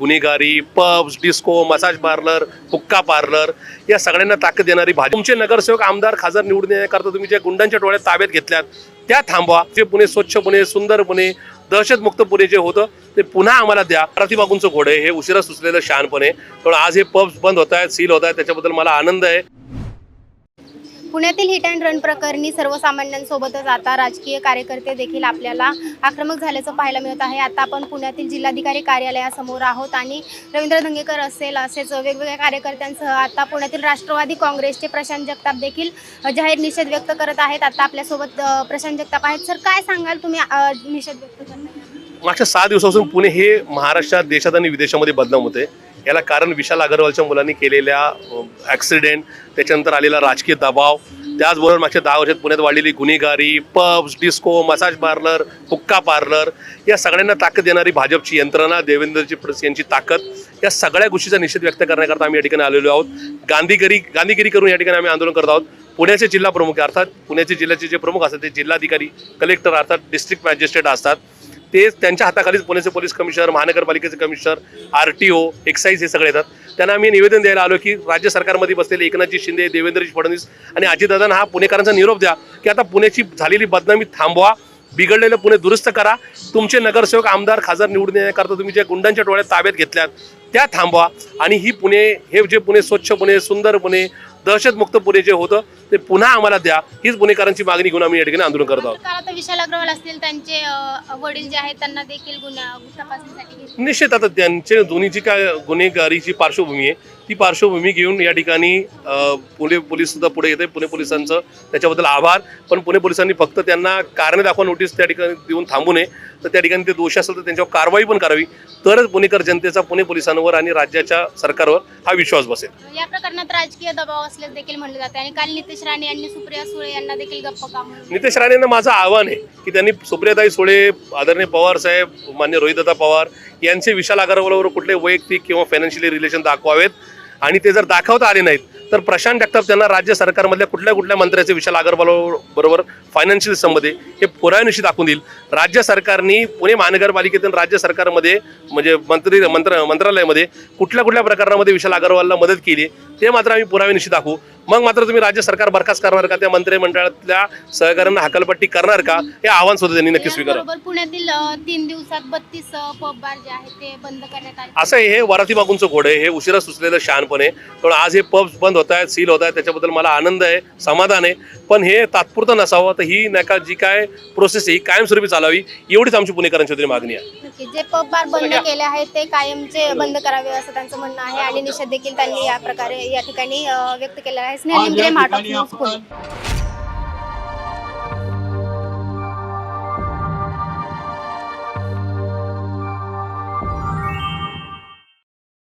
गुन्हेगारी pubs disco massage parlour hookah parlour या सगळ्यांना ताकद देणारी भाजप तुमचे नगरसेवक आमदार खासदार निवडून येण्याकरता तुम्ही ज्या गुंडांच्या टोळ्यात ताब्यात घेतल्यात त्या थांबवा. जे पुणे स्वच्छ पुणे सुंदर पुणे दहशतमुक्त पुणे जे होतं ते पुन्हा आम्हाला द्या. प्रतिमागूंचं घोडे हे उशिरा सुचलेलं शहाणपणे. पण आज हे पब्स बंद होत आहेत सील होत आहेत त्याच्याबद्दल मला आनंद आहे. पुण्यातील हिट अँड रन प्रकरणी सर्वसामान्यांसोबतच आता राजकीय कार्यकर्ते देखील आपल्याला आक्रमक झाल्याचं पाहायला मिळत आहे. आता आपण पुण्यातील जिल्हाधिकारी कार्यालयासमोर आहोत आणि रवींद्र धंगेकर असेल असेच वेगवेगळ्या कार्यकर्त्यांसह आता पुण्यातील राष्ट्रवादी काँग्रेसचे प्रशांत जगताप देखील जाहीर निषेध व्यक्त करत आहेत. आता आपल्यासोबत प्रशांत जगताप आहेत. सर काय सांगाल तुम्ही निषेध व्यक्त करताना मागच्या सहा दिवसापासून पुणे हे महाराष्ट्रात देशात आणि विदेशामध्ये बदनाम होते याला कारण विशाल अगरवालच्या मुलांनी केलेल्या ॲक्सिडेंट त्याच्यानंतर आलेला राजकीय दबाव त्याचबरोबर मागच्या दहा वर्षात पुण्यात वाढलेली गुन्हेगारी pubs disco massage parlour hookah parlour या सगळ्यांना ताकद देणारी भाजपची यंत्रणा देवेंद्रजी फडणवीस यांची ताकद या सगळ्या गोष्टीचा निषेध व्यक्त करण्याकरता आम्ही या ठिकाणी आलेलो आहोत. गांधीगिरी गांधीगिरी करून या ठिकाणी आम्ही आंदोलन करत आहोत. पुण्याचे जिल्हा प्रमुख अर्थात पुण्याचे जिल्ह्याचे जे प्रमुख असतात ते जिल्हाधिकारी कलेक्टर अर्थात डिस्ट्रिक्ट मॅजिस्ट्रेट असतात. ते त्यांच्या हाताखालीच पुण्याचे पोलीस कमिशनर महानगरपालिकेचे commissioner R T O excise हे सगळे येतात. त्यांना आम्ही निवेदन द्यायला आलो की राज्य सरकारमध्ये बसलेले एकनाथजी शिंदे देवेंद्रजी फडणवीस आणि अजितदादांना हा पुणेकरांचा निरोप द्या की आता पुण्याची झालेली बदनामी थांबवा बिघडलेलं पुणे दुरुस्त करा. तुमचे नगरसेवक आमदार खासदार निवडून येण्याकरता तुम्ही ज्या गुंडांच्या डोळ्यात ताब्यात घेतल्यात त्या थांबवा. आणि ही पुणे हे जे पुणे स्वच्छ पुणे सुंदर पुणे दहशतमुक्त पुणे जे होतं ते पुन्हा आम्हाला द्या. हीच पुणेकरांची मागणी घेऊन आम्ही या ठिकाणी आंदोलन करत आहोत. विशाल अग्रवाल असतील त्यांचे अ, वडील जे आहेत त्यांना देखील गुन्हा तपासणीसाठी घेतले. निश्चित आता त्यांचे दोन्हीची काय गुन्हेगारीची पार्श्वभूमी आहे ती पार्श्वभूमी घेऊन या ठिकाणी अ, पुणे पोलीस सुद्धा पुढे येते पुणे पोलिसांचं त्याच्याबद्दल आभार. पण पुणे पोलिसांनी फक्त त्यांना कारणे दाखवा नोटीस त्या ठिकाणी देऊन थांबू नये. तर त्या ठिकाणी ते दोषी असेल तर त्यांच्यावर कारवाई पण करावी. तरच पुणेकर जनतेचा पुणे पोलिसांवर आणि राज्याच्या सरकारवर हा विश्वास बसेल. या प्रकरणात राजकीय दबाव असल्याचं देखील म्हणलं जाते आणि काल नितेश राणे यांनी सुप्रिया सुळे यांना देखील गप्प का नितेश राणेंना माझं आव्हान आहे की त्यांनी सुप्रियाताई सुळे आदरणीय पवार साहेब मान्य रोहितदादा पवार यांचे विशाल अगरवालवर कुठले वैयक्तिक किंवा फायनान्शियली रिलेशन दाखवावेत आणि ते जर दाखवता आले नाहीत तर प्रशांत जगताप त्यांना राज्य सरकारमधल्या कुठल्या कुठल्या मंत्र्याचे विशाल अगरवाल बरोबर? फायनान्शियल संबंध आहे हे पुराव्यानिशी दाखवून देईल. राज्य सरकारने पुणे महानगरपालिकेतून राज्य सरकारमध्ये म्हणजे मंत्री मंत्र मंत्रालयामध्ये कुठल्या कुठल्या प्रकरणामध्ये विशाल अगरवालला मदत केली ते मात्र आम्ही पुराव्यानिशी दाखवू. मग मात्र तुम्ही राज्य सरकार बरखास्त करणार का? त्या मंत्रिमंडळातल्या सहकाऱ्यांना हकालपट्टी करणार का? हे आव्हान सुद्धा त्यांनी नक्की स्वीकारा. पुण्यातील तीन दिवसात बत्तीस पब बार जे आहेत ते बंद करण्यात आले. असं आहे, हे वराती मागूनचं घोडे हे उशिरा सुचलेलं शहाणपणे पण आज हे पब्स बंद होत आहेत सील होत आहेत त्याच्याबद्दल मला आनंद आहे समाधान आहे. पण हे तात्पुरतं नसावं तर ही नाही का जी काय प्रोसेस आहे ही कायमस्वरूपी चालावी एवढीच आमची पुणेकरांची तरी मागणी आहे. जे पब बार बंद केले आहेत ते कायमचे बंद करावे असं त्यांचं म्हणणं आहे आणि निषेध देखील त्यांनी या प्रकारे या ठिकाणी अ, व्यक्त केलेला आहे. न्यूज पुणे.